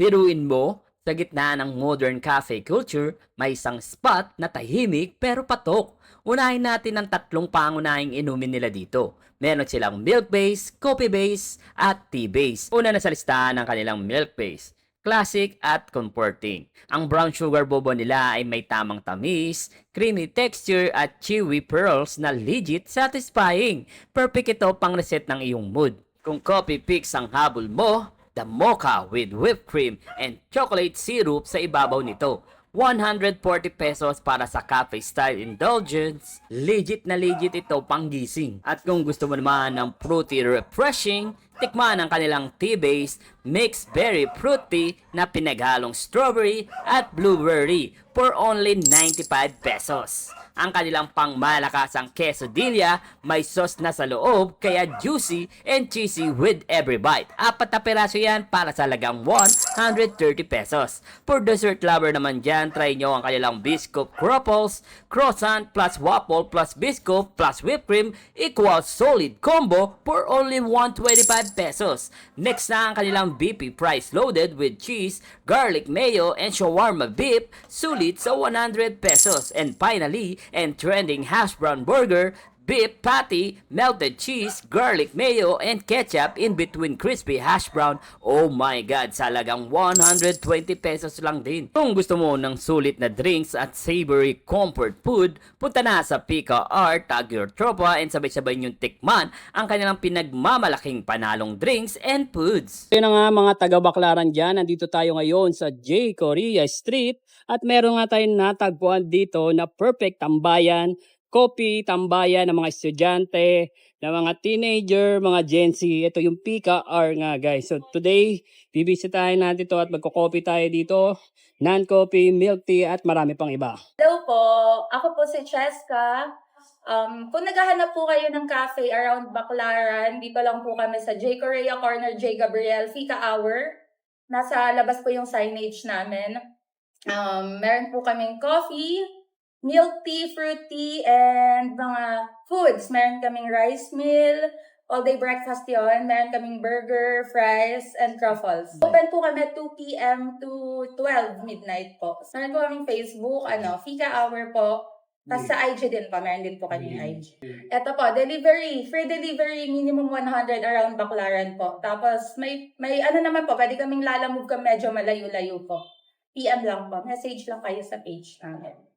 Piruin mo, sa gitna ng modern cafe culture, may isang spot na tahimik pero patok. Unahin natin ang tatlong pangunahing inumin nila dito. Meron silang milk base, coffee base, at tea base. Una na sa listahan ng kanilang milk base. Classic at comforting. Ang brown sugar bobo nila ay may tamang tamis, creamy texture at chewy pearls na legit satisfying. Perfect ito pang reset ng iyong mood. Kung coffee picks ang habol mo, the mocha with whipped cream and chocolate syrup sa ibabaw nito. 140 pesos para sa cafe style indulgence. Legit na legit ito pang gising. At kung gusto mo naman ng fruity refreshing, tikman ang kanilang tea-based mixed berry fruit tea na pinaghalong strawberry at blueberry for only 95 pesos. Ang kanilang pangmalakasang quesadilla may sauce na sa loob kaya juicy and cheesy with every bite. Apat na peraso yan para sa lagang 130 pesos. For dessert lover naman dyan, try nyo ang kanilang biscuit cropples, croissant plus waffle plus biscuit plus whipped cream equals solid combo for only 125 pesos. Next na ang kanilang beefy fries loaded with cheese, garlic mayo, and shawarma beef, sulit sa 100 pesos. And finally, and trending hash brown burger, beef patty, melted cheese, garlic mayo, and ketchup in between crispy hash brown. Oh my God, salagang 120 pesos lang din. Kung gusto mo ng sulit na drinks at savory comfort food, punta na sa Pika Art, tag your tropa, and sabay-sabay niyong tikman ang kanilang pinagmamalaking panalong drinks and foods. Yun na nga mga taga-baklaran dyan, nandito tayo ngayon sa J. Korea Street at meron nga tayong natagpuan dito na perfect tambayan, copy tambayan ng mga estudyante, ng mga teenager, mga Gen Z. Ito yung Pika R nga guys. So today, bibisitahin natin to at magko-copy tayo dito. Non-coffee, milk tea at marami pang iba. Hello po, ako po si Cheska. Um, kung naghahanap po kayo ng cafe around Baclaran, dito lang po kami sa J. Correa Corner, J. Gabriel, Fika Hour. Nasa labas po yung signage namin. Um, meron po kaming coffee, milk tea, fruit tea, and mga foods. Meron kaming rice meal, all-day breakfast yon. Meron kaming burger, fries, and truffles. Open po kami 2 p.m. to 12 midnight po. Meron po kaming Facebook, ano, Fika Hour po. Tapos sa IG din po, meron din po kaming IG. Ito po, delivery, free delivery, minimum 100 around Baclaran po. Tapos may, may ano naman po, pwede kaming lalamove kung medyo malayo-layo po. PM lang po, message lang kayo sa page namin.